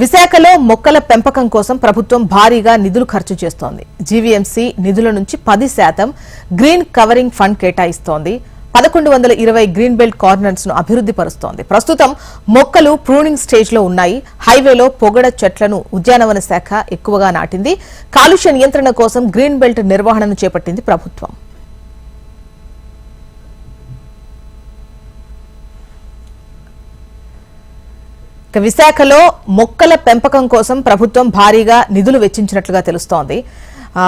విశాఖలో మొక్కల పెంపకం కోసం ప్రభుత్వం భారీగా నిధులు ఖర్చు చేస్తోంది. జీవీఎంసీ నిధుల నుంచి పది శాతం గ్రీన్ కవరింగ్ ఫండ్ కేటాయిస్తోంది. పదకొండు వందల ఇరవై గ్రీన్ బెల్ట్ కార్నర్స్ను అభివృద్ధి పరుస్తోంది. ప్రస్తుతం మొక్కలు ప్రూనింగ్ స్టేజ్లో ఉన్నాయి. హైవేలో పొగడ చెట్లను ఉద్యానవన శాఖ ఎక్కువగా నాటింది. కాలుష్య నియంత్రణ కోసం గ్రీన్ బెల్ట్ నిర్వహణను చేపట్టింది ప్రభుత్వం. విశాఖలో మొక్కల పెంపకం కోసం ప్రభుత్వం భారీగా నిధులు వెచ్చించినట్లుగా తెలుస్తోంది.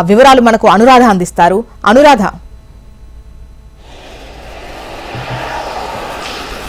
వివరాలు మనకు అనురాధ అందిస్తారు. అనురాధ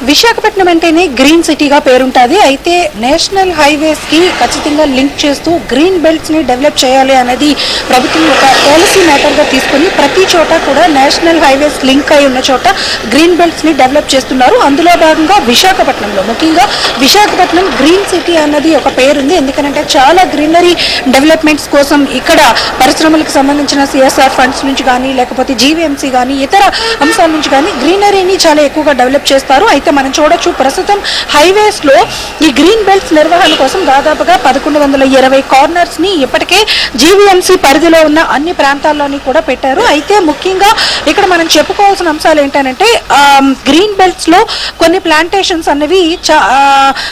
విశాఖపట్నం అంటేనే గ్రీన్ సిటీగా పేరుంటుంది. అయితే నేషనల్ హైవేస్కి ఖచ్చితంగా లింక్ చేస్తూ గ్రీన్ బెల్ట్స్ని డెవలప్ చేయాలి అనేది ప్రభుత్వం ఒక పాలసీ మ్యాటర్గా తీసుకుని ప్రతి చోట కూడా నేషనల్ హైవేస్ లింక్ అయి ఉన్న చోట గ్రీన్ బెల్ట్స్ని డెవలప్ చేస్తున్నారు. అందులో భాగంగా విశాఖపట్నంలో ముఖ్యంగా విశాఖపట్నం గ్రీన్ సిటీ అన్నది ఒక పేరుంది. ఎందుకంటే చాలా గ్రీనరీ డెవలప్మెంట్స్ కోసం ఇక్కడ పరిశ్రమలకు సంబంధించిన సిఎస్ఆర్ ఫండ్స్ నుంచి కానీ లేకపోతే జీవీఎంసీ కానీ ఇతర అంశాల నుంచి కానీ గ్రీనరీని చాలా ఎక్కువగా డెవలప్ చేస్తారు. అయితే మనం చూడొచ్చు. ప్రస్తుతం హైవేస్లో ఈ గ్రీన్ బెల్ట్స్ నిర్వహణ కోసం దాదాపుగా పదకొండు వందల ఇరవై కార్నర్స్ని ఇప్పటికే జీవీఎంసీ పరిధిలో ఉన్న అన్ని ప్రాంతాల్లోని కూడా పెట్టారు. అయితే ముఖ్యంగా ఇక్కడ మనం చెప్పుకోవాల్సిన అంశాలు ఏంటంటే గ్రీన్ బెల్ట్స్లో కొన్ని ప్లాంటేషన్స్ అనేవి చా-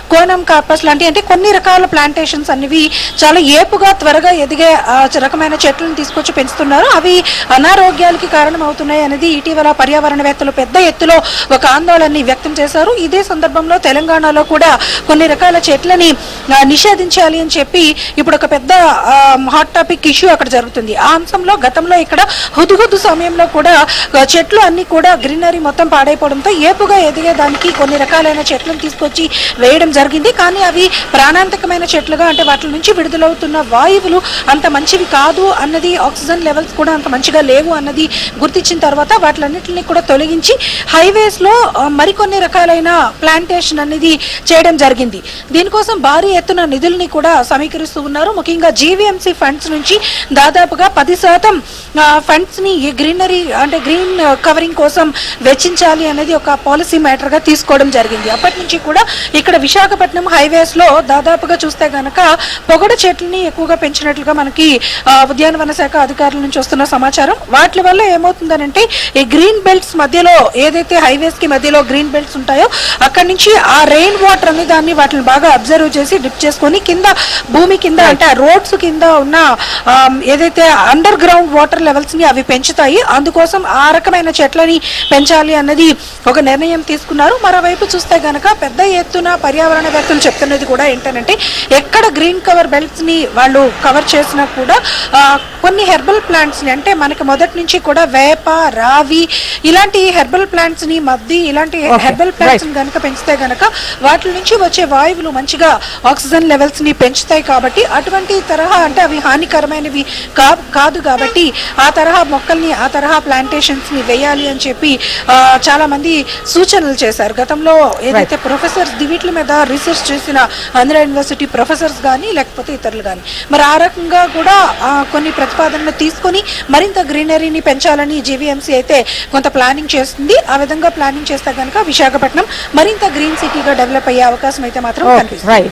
కోనం కార్పస్ లాంటి అంటే కొన్ని రకాల ప్లాంటేషన్స్ అనేవి చాలా ఏపుగా త్వరగా ఎదిగే ఆ, రకమైన చెట్లను తీసుకొచ్చి పెంచుతున్నారు. అవి అనారోగ్యాలకి కారణం అవుతున్నాయి అనేది ఇటీవల పర్యావరణవేత్తలు పెద్ద ఎత్తులో ఒక ఆందోళనని వ్యక్తం చేశారు ఇదే సందర్భంలో తెలంగాణలో కూడా కొన్ని రకాల చెట్లని నిషేధించాలి అని చెప్పి ఇప్పుడు ఒక పెద్ద హాట్ టాపిక్ ఇష్యూ అక్కడ జరుగుతుంది. ఆ అంశంలో గతంలో ఇక్కడ హుదుహుదు సమయంలో కూడా చెట్లు అన్ని కూడా గ్రీనరీ మొత్తం పాడైపోవడంతో ఏపుగా ఎదిగేదానికి కొన్ని రకాలైన చెట్లను తీసుకొచ్చి వేయడం జరిగింది. కానీ అవి ప్రాణాంతకమైన చెట్లుగా అంటే వాటి నుంచి విడుదలవుతున్న వాయువులు అంత మంచివి కాదు అన్నది ఆక్సిజన్ లెవెల్స్ కూడా అంత మంచిగా లేవు అన్నది గుర్తించిన తర్వాత వాటిలన్నింటినీ కూడా తొలగించి హైవేస్లో మరికొన్ని రకాల రకాలైన ప్లాంటేషన్ అనేది చేయడం జరిగింది. దీనికోసం భారీ ఎత్తున నిధుల్ని కూడా సమీకరిస్తూ ఉన్నారు. ముఖ్యంగా జీవీఎంసీ ఫండ్స్ నుంచి దాదాపుగా పది శాతం ఫండ్స్ని ఈ గ్రీనరీ అంటే గ్రీన్ కవరింగ్ కోసం వెచ్చించాలి అనేది ఒక పాలసీ మ్యాటర్గా తీసుకోవడం జరిగింది. అప్పటి నుంచి కూడా ఇక్కడ విశాఖపట్నం హైవేస్లో దాదాపుగా చూస్తే గనక పొగడ చెట్లని ఎక్కువగా పెంచినట్లుగా మనకి ఉద్యానవన శాఖ అధికారుల నుంచి వస్తున్న సమాచారం. వాటి వల్ల ఏమవుతుందనంటే ఈ గ్రీన్ బెల్ట్స్ మధ్యలో ఏదైతే హైవేస్కి మధ్యలో గ్రీన్ బెల్ట్స్ ఉంటాయి అక్కడి నుంచి ఆ రెయిన్ వాటర్ అనే దాన్ని వాటిని బాగా అబ్జర్వ్ చేసి డిప్ చేసుకొని కింద భూమి కింద అంటే రోడ్స్ కింద ఉన్న ఏదైతే అండర్ గ్రౌండ్ వాటర్ లెవెల్స్ని అవి పెంచుతాయి అందుకోసం ఆ రకమైన చెట్లని పెంచాలి అన్నది ఒక నిర్ణయం తీసుకున్నారు. మరోవైపు చూస్తే గనక పెద్ద ఎత్తున పర్యావరణవేత్తలు చెప్తున్నది కూడా ఏంటంటే ఎక్కడ గ్రీన్ కవర్ బెల్ట్స్ని వాళ్ళు కవర్ చేసినా కూడా కొన్ని హెర్బల్ ప్లాంట్స్ని అంటే మనకి మొదటి నుంచి కూడా వేప రావి ఇలాంటి హెర్బల్ ప్లాంట్స్ని మద్ది ఇలాంటి Okay, హెర్బల్ ప్లాంట్స్ని గనక పెంచితే గనక వాటి నుంచి వచ్చే వాయువులు మంచిగా ఆక్సిజన్ లెవెల్స్ని పెంచుతాయి కాబట్టి అటువంటి తరహా అంటే అవి హానికరమైనవి కాదు కాబట్టి ఆ తరహా మొక్కల్ని ఆ తరహా ప్లాంటేషన్స్ని వేయాలి అని చెప్పి చాలా మంది సూచనలు చేశారు. గతంలో ఏదైతే ప్రొఫెసర్స్ వీటి మీద రీసెర్చ్ చేసిన ఆంధ్ర యూనివర్సిటీ ప్రొఫెసర్స్ కానీ లేకపోతే ఇతరులు కానీ మరి ఆ రకంగా కూడా కొన్ని ప్రతిపాదనలు తీసుకొని మరింత గ్రీనరీని పెంచాలని జీవీఎంసీ అయితే కొంత ప్లానింగ్ చేస్తుంది. ఆ విధంగా ప్లానింగ్ చేస్తే కనుక విశాఖపట్నం. మరింత గ్రీన్ సిటీగా డెవలప్ అయ్యే అవకాశం అయితే మాత్రం కనిపిస్తుంది.